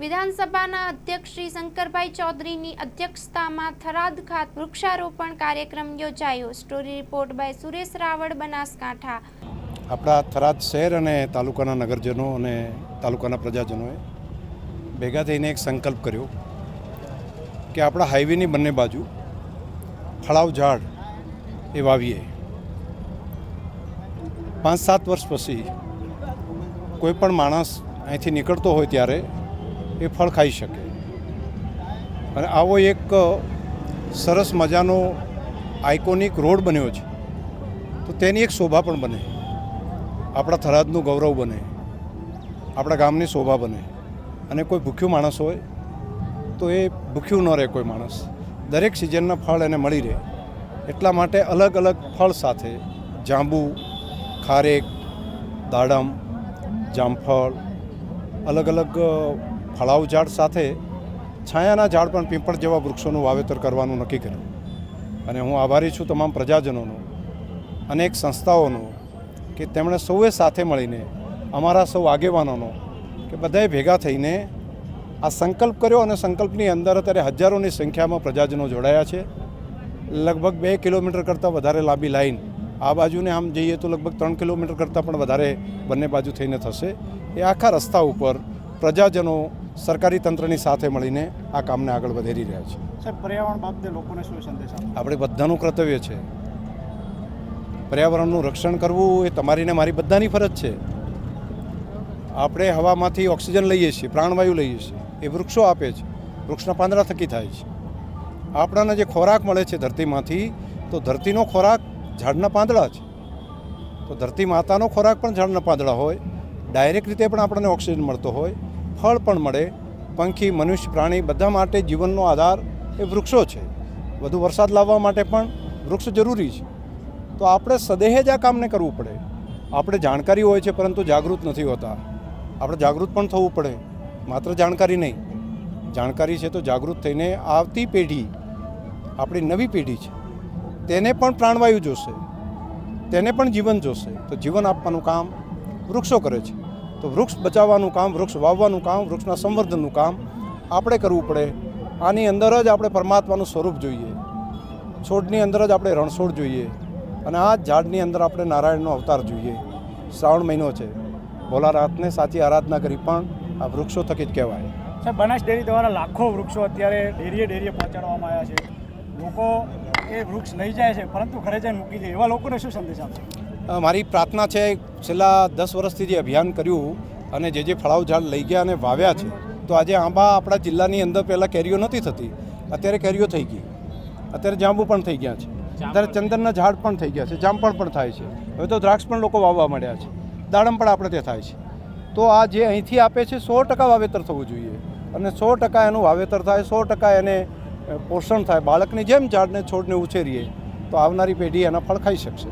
વિધાનસભાના અધ્યક્ષ શ્રી શંકરભાઈ ચૌધરીની અધ્યક્ષતામાં થરાદ ખાતે વૃક્ષારોપણ કાર્યક્રમ યોજાયો. Story report by Suresh Raval, Banaskantha. આપણા થરાદ શહેર અને તાલુકાના નગરજનો અને તાલુકાના પ્રજાજનોએ ભેગા થઈને એક સંકલ્પ કર્યો કે આપણા હાઈવેની બંને બાજુ ફળાવ ઝાડ એ વાવીએ. પાંચ સાત વર્ષ પછી કોઈ પણ માણસ અહીંથી નીકળતો હોય ત્યારે એ ફળ ખાઈ શકે. અને આવો એક સરસ મજાનો આઇકોનિક રોડ બન્યો છે. તો તેની એક શોભા પણ બને. આપણા થરાદનું ગૌરવ બને. આપણા ગામની શોભા બને. અને કોઈ ભૂખ્યું માણસ હોય, તો એ ભૂખ્યું ન રહે કોઈ માણસ. દરેક સિઝનના ફળ એને મળી રહે. એટલા માટે અલગ અલગ ફળ સાથે જાંબુ, ખારેક, દાડમ, જામફળ, અલગ અલગ ફળાવ ઝાડ સાથે છાયાના ઝાડ પણ પીપળ જેવા વૃક્ષોનું વાવેતર કરવાનું નક્કી કર્યું. અને હું આભારી છું તમામ પ્રજાજનોનો, અનેક સંસ્થાઓનો, કે તેમણે સૌએ સાથે મળીને અમારા સૌ આગેવાનોનો, કે બધાએ ભેગા થઈને આ સંકલ્પ કર્યો અને સંકલ્પની અંદર અત્યારે હજારોની સંખ્યામાં પ્રજાજનો જોડાયા છે. લગભગ બે કિલોમીટર કરતાં વધારે લાંબી લાઈન આ બાજુને આમ જઈએ તો લગભગ ત્રણ કિલોમીટર કરતાં પણ વધારે બંને બાજુ થઈને થશે. એ આખા રસ્તા ઉપર પ્રજાજનો સરકારી તંત્રની સાથે મળીને આ કામને આગળ વધેરી રહ્યા છે. સાહેબ પર્યાવરણ બાબતે લોકોને શું સંદેશ આપણે બધાનું કર્તવ્ય છે. પર્યાવરણનું રક્ષણ કરવું એ તમારી ને મારી બધાની ફરજ છે. આપણે હવામાંથી ઓક્સિજન લઈએ છીએ પ્રાણવાયુ લઈએ છીએ એ વૃક્ષો આપે છે. વૃક્ષના પાંદડા થકી થાય છે. આપણાને જે ખોરાક મળે છે ધરતીમાંથી તો ધરતીનો ખોરાક ઝાડના પાંદડા છે. તો ધરતી માતાનો ખોરાક પણ ઝાડના પાંદડા હોય. ડાયરેક્ટ રીતે પણ આપણને ઓક્સિજન મળતો હોય. ફળ પણ મળે. પંખી, મનુષ્ય, પ્રાણી બધા માટે જીવનનો આધાર એ વૃક્ષો છે. વધુ વરસાદ લાવવા માટે પણ વૃક્ષ જરૂરી છે. તો આપણે સદેહ આ કામને કરવું પડે. આપણે જાણકારી હોય છે, પરંતુ જાગૃત નથી હોતા. આપણે જાગૃત પણ થવું પડે. માત્ર જાણકારી નહીં. જાણકારી છે તો જાગૃત થઈને આવતી પેઢી, આપણી નવી પેઢી છે. તેને પણ પ્રાણવાયુ જોશે. તેને પણ જીવન જોશે. તો જીવન આપવાનું કામ વૃક્ષો કરે છે. તો વૃક્ષ બચાવવાનું કામ, વૃક્ષ વાવવાનું કામ, વૃક્ષના સંવર્ધનનું કામ આપણે કરવું પડે. આની અંદર જ આપણે પરમાત્માનું સ્વરૂપ જોઈએ. છોડની અંદર જ આપણે રણછોડ જોઈએ. અને આ ઝાડની અંદર આપણે નારાયણનો અવતાર જોઈએ. શ્રાવણ મહિનો છે. ભોલાનાથને સાચી આરાધના કરી પણ આ વૃક્ષો થકી જ કહેવાય. સાહેબ, બનાસ ડેરી દ્વારા લાખો વૃક્ષો અત્યારે ડેરીએ ડેરીએ પહોંચાડવામાં આવ્યા છે. લોકો એ વૃક્ષ લઈ જાય છે, પરંતુ ઘરે જઈને મૂકી જાય એવા લોકોને શું સંદેશ આપશે? મારી પ્રાર્થના છે છેલ્લા દસ વર્ષથી જે અભિયાન કર્યું અને જે જે ફળાવ ઝાડ લઈ ગયા અને વાવ્યા છે તો આજે આંબા આપણા જિલ્લાની અંદર પહેલાં કેરીઓ નથી થતી. અત્યારે કેરીઓ થઈ ગઈ. અત્યારે જાંબુ પણ થઈ ગયા છે. અત્યારે ચંદનના ઝાડ પણ થઈ ગયા છે. જામફળ પણ થાય છે. હવે તો દ્રાક્ષ પણ લોકો વાવવા માંડ્યા છે. દાડમ પણ આપણે ત્યાં થાય છે. તો આ જે અહીંથી આપે છે સો ટકા વાવેતર થવું જોઈએ. અને સો ટકા એનું વાવેતર થાય સો ટકા એને પોષણ થાય. બાળકની જેમ ઝાડને છોડને ઉછેરીએ તો આવનારી પેઢી એના ફળ ખાઈ શકશે.